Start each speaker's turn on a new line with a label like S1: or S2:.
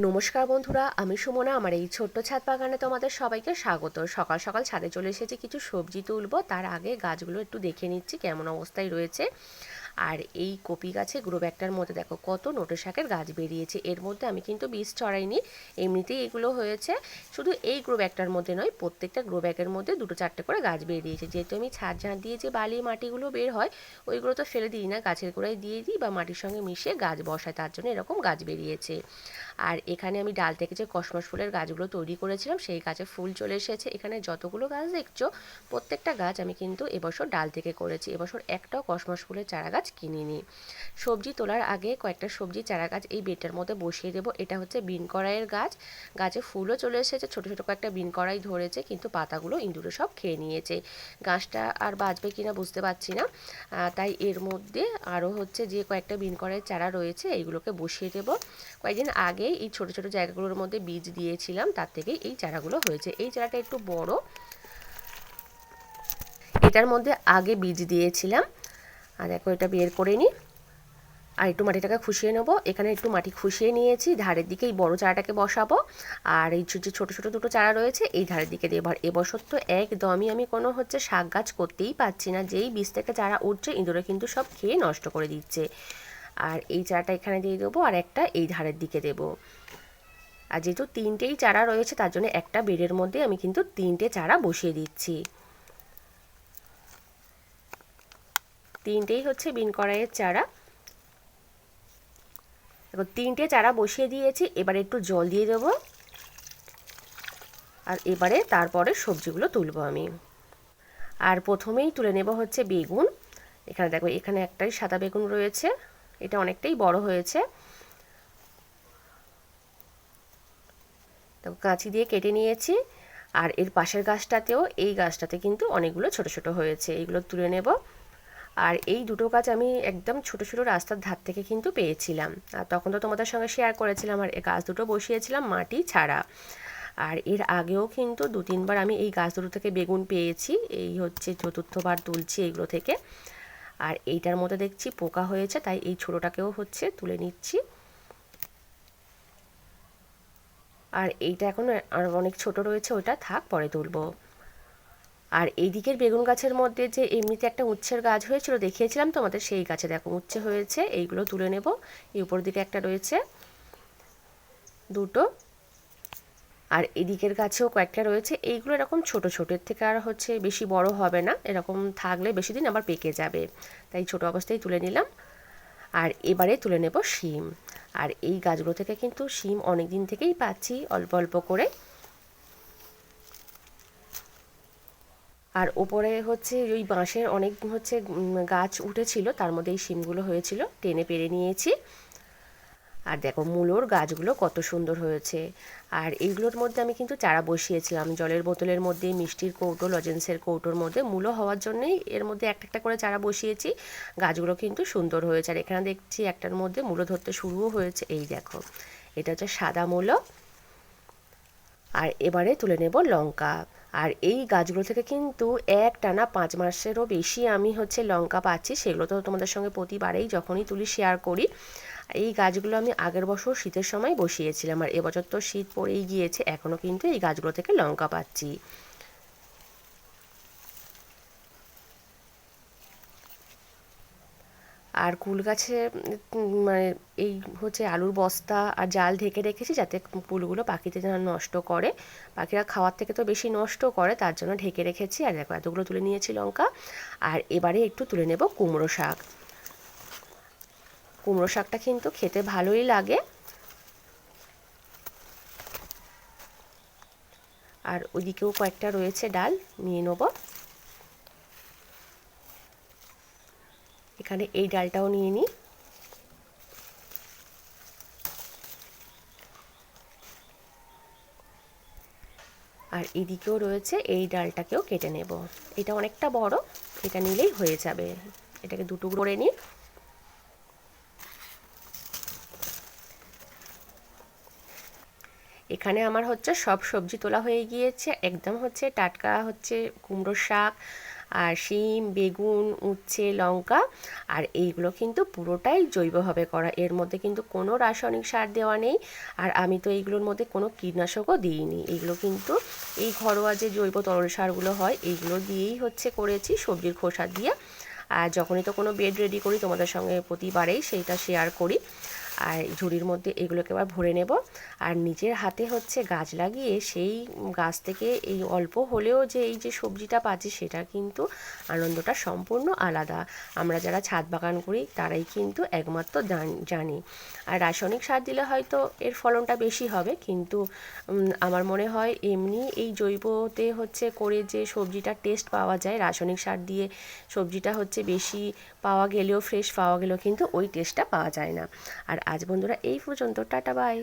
S1: নমস্কার বন্ধুরা, আমি সুমনা, আমার এই ছোট্ট ছাদ বাগানে তোমাদের সবাইকে স্বাগত। সকাল সকাল ছাদে চলে এসেছি, কিছু সবজি তুলবো। তার আগে গাছগুলো একটু দেখে নিচ্ছি কেমন অবস্থায় রয়েছে। আর এই কপি গাছে গ্রো ব্যাগটার মধ্যে দেখো, কত নোটে শাকের গাছ বেরিয়েছে। এর মধ্যে আমি কিন্তু বীজ ছড়াইনি, এমনিতেই এগুলো হয়েছে। শুধু এই গ্রো ব্যাগটার মধ্যে নয়, প্রত্যেকটা গ্রো ব্যাগের মধ্যে দুটো চারটে করে গাছ বেরিয়েছে। যেহেতু আমি ছাদ ঝাঁট দিয়ে যে বালি মাটিগুলো বের হয়, ওইগুলো তো ফেলে দিই না, গাছের গোড়ায় দিয়ে দিই বা মাটির সঙ্গে মিশিয়ে গাছ বসায় তার জন্য এরকম গাছ বেরিয়েছে। আর এখানে আমি ডাল থেকে যে কসমস ফুলের গাছগুলো তৈরি করেছিলাম, সেই গাছে ফুল চলে এসেছে। এখানে যতগুলো গাছ দেখছ, প্রত্যেকটা গাছ আমি কিন্তু এবছর ডাল থেকে করেছি। এবছর একটাও কসমস ফুলের চারা গাছ কিনিনি। সবজি তোলার আগে কয়েকটা সবজি চারা গাছ এই বেডটার মধ্যে বসিয়ে দেবো। এটা হচ্ছে বিন কড়াইয়ের গাছ। গাছে ফুলও চলে এসেছে, ছোটো ছোটো কয়েকটা বিন কড়াই ধরেছে, কিন্তু পাতাগুলো ইঁদুরে সব খেয়ে নিয়েছে। গাছটা আর বাঁচবে কিনা বুঝতে পারছি না। তাই এর মধ্যে আরও হচ্ছে যে কয়েকটা বিন কড়াইয়ের চারা রয়েছে এইগুলোকে বসিয়ে দেবো। কয়েকদিন আগে এই ছোট ছোট জায়গাগুলোর মধ্যে বীজ দিয়েছিলাম, তার থেকেই এই চারাগুলো হয়েছে। এই চারাটা একটু বড়। এটার মধ্যে আগে বীজ দিয়েছিলাম। আর দেখো এটা বের করে নিই আর একটু মাটিটাকে খুশিয়ে নেব। এখানে একটু মাটি খুশিয়ে নিয়েছি। ধারের দিকে এই বড়ো চারাটাকে বসাবো। আর এই যে ছোটো ছোটো দুটো চারা রয়েছে, এই ধারের দিকে দেবো আর এবছর তো একদমই আমি কোনো হচ্ছে শাক গাছ করতেই পাচ্ছি না। যেই বীজ থেকে চারা উঠছে, ইঁদুরে কিন্তু সব খেয়ে নষ্ট করে দিচ্ছে। আর এই চারাটা এখানে দিয়ে দেবো আর একটা এই ধারের দিকে দেবো। আর যেহেতু তিনটেই চারা রয়েছে, তার জন্য একটা বেডের মধ্যে আমি কিন্তু তিনটে চারা বসিয়ে দিচ্ছি। তিনটেই হচ্ছে বিন কড়াইয়ের চারা। দেখো তিনটে চারা বসিয়ে দিয়েছি, এবারে একটু জল দিয়ে দেবো। আর এবারে তারপরে সবজিগুলো তুলবো আমি। আর প্রথমেই তুলে নেব হচ্ছে বেগুন। এখানে দেখো, এখানে একটাই সাদা বেগুন রয়েছে। এটা অনেকটাই বড় হয়েছে। তো কাঁচি দিয়ে কেটে নিয়েছি। আর এর পাশের গাছটাতেও এই গাছটাতে কিন্তু অনেকগুলো ছোট ছোট হয়েছে। এইগুলো তুলে নেব। আর এই দুটো গাছ আমি একদম ছোট ছোট রাস্তার ধার থেকে কিন্তু পেয়েছিলাম। আর তখন তো তোমাদের সঙ্গে শেয়ার করেছিলাম, আর এই গাছ দুটো বসিয়েছিলাম মাটি ছাড়া। আর এর আগেও কিন্তু দু তিনবার আমি এই গাছ দুটো থেকে বেগুন পেয়েছি। এই হচ্ছে চতুর্থবার তুলছি এইগুলো থেকে। আর এইটার মধ্যে দেখছি পোকা হয়েছে, তাই এই ছোটোটাকেও হচ্ছে তুলে নিচ্ছি। আর এইটা এখন আর অনেক ছোট রয়েছে, ওটা থাক, পরে তুলবো। আর এই দিকের বেগুন গাছের মধ্যে যে এমনিতে একটা উচ্ছের গাছ হয়েছিল, দেখিয়েছিলাম তোমাদের সেই গাছে দেখো উচ্ছে হয়েছে, এইগুলো তুলে নেব। এই উপর দিকে একটা রয়েছে, দুটো। আর এদিকের গাছেও কয়েকটা রয়েছে। এইগুলো এরকম ছোট, ছোটোর থেকে আর হচ্ছে বেশি বড় হবে না। এরকম থাকলে বেশি দিন আবার পেকে যাবে। তাই ছোট অবস্থায় তুলে নিলাম। আর এবারে তুলে নেব শিম। আর এই গাছগুলো থেকে কিন্তু শিম অনেক দিন থেকেই পাচ্ছি অল্প অল্প করে। আর ওপরে হচ্ছে ওই বাঁশের অনেক হচ্ছে গাছ উঠেছিল। তার মধ্যে এই শিমগুলো হয়েছিল। টেনে পেরে নিয়েছি। আর দেখো মূলোর গাছগুলো কত সুন্দর হয়েছে। আর এইগুলোর মধ্যে আমি কিন্তু চারা বসিয়েছিলাম। জলের বোতলের মধ্যে, মিষ্টির কৌটো, লজেন্সের কৌটোর মধ্যে মূলো হওয়ার জন্যই এর মধ্যে একটা একটা করে চারা বসিয়েছি। গাছগুলো কিন্তু সুন্দর হয়েছে। আর এখানে দেখছি একটার মধ্যে মূলো ধরতে শুরুও হয়েছে। এই দেখো, এটা হচ্ছে সাদা মূলো। আর এবারে তুলে নেব লঙ্কা। আর এই গাছগুলো থেকে কিন্তু এক টানা পাঁচ মাসেরও বেশি আমি হচ্ছে লঙ্কা পাচ্ছি। সেগুলো তো তোমাদের সঙ্গে প্রতিবারেই যখনই তুলি শেয়ার করি। এই গাছগুলো আমি আগের বছর শীতের সময় বসিয়েছিলাম, আর এবছর তো শীত পড়েই গিয়েছে এখনও কিন্তু এই গাছগুলো থেকে লঙ্কা পাচ্ছি। আর কুল গাছে মানে এই হচ্ছে আলুর বস্তা আর জাল ঢেকে রেখেছি যাতে কুলগুলো পাখিতে যেন নষ্ট করে। পাখিরা খাওয়ার থেকে তো বেশি নষ্ট করে, তার জন্য ঢেকে রেখেছি। আর দেখো, এতগুলো তুলে নিয়েছি লঙ্কা। আর এবারে একটু তুলে নেব কুমড়ো শাক। কুমড়ো শাকটা কিন্তু খেতে ভালোই লাগে। আর ওইদিকেও কয়েকটা রয়েছে ডাল, নিয়ে নেব। এখানে এই ডালটাও নিয়ে নিই। আর এদিকেও রয়েছে এই ডালটাকেও কেটে নেব। এটা অনেকটা বড়, এটা নিলেই হয়ে যাবে। এটাকে দুটো করে নিই। এখানে আমার হচ্ছে সব সবজি তোলা হয়ে গিয়েছে। একদম হচ্ছে টাটকা হচ্ছে কুমড়োর শাক, আর শিম, বেগুন, উচ্ছে, লঙ্কা, আর এইগুলো কিন্তু পুরোটাই জৈবভাবে করা। এর মধ্যে কিন্তু কোনো রাসায়নিক সার দেওয়া নেই, আর আমি তো এইগুলোর মধ্যে কোনো কীটনাশকও দিইনি। এইগুলো কিন্তু এই ঘরোয়া যে জৈব তরল সারগুলো হয়, এইগুলো দিয়েই হচ্ছে করেছি সবজির খোসা দিয়ে। আর যখনই তো কোনো বেড রেডি করি, তোমাদের সঙ্গে প্রতিবারেই সেইটা শেয়ার করি। আর ঝুড়ির মধ্যে এগুলোকে আবার ভরে নেব। আর নিজের হাতে হচ্ছে গাছ লাগিয়ে সেই গাছ থেকে এই অল্প হলেও যে এই যে সবজিটা পাচ্ছি সেটা কিন্তু আনন্দটা সম্পূর্ণ আলাদা। আমরা যারা ছাদ বাগান করি তারাই কিন্তু একমাত্র জানি আর রাসায়নিক সার দিলে হয়তো এর ফলনটা বেশি হবে কিন্তু আমার মনে হয় এমনি এই জৈবতে হচ্ছে করে যে সবজিটার টেস্ট পাওয়া যায়, রাসায়নিক সার দিয়ে সবজিটা হচ্ছে বেশি পাওয়া গেলেও ফ্রেশ পাওয়া গেলেও কিন্তু ওই টেস্টটা পাওয়া যায় না। আর আজ বন্ধুরা এই পর্যন্ত টাটা বাই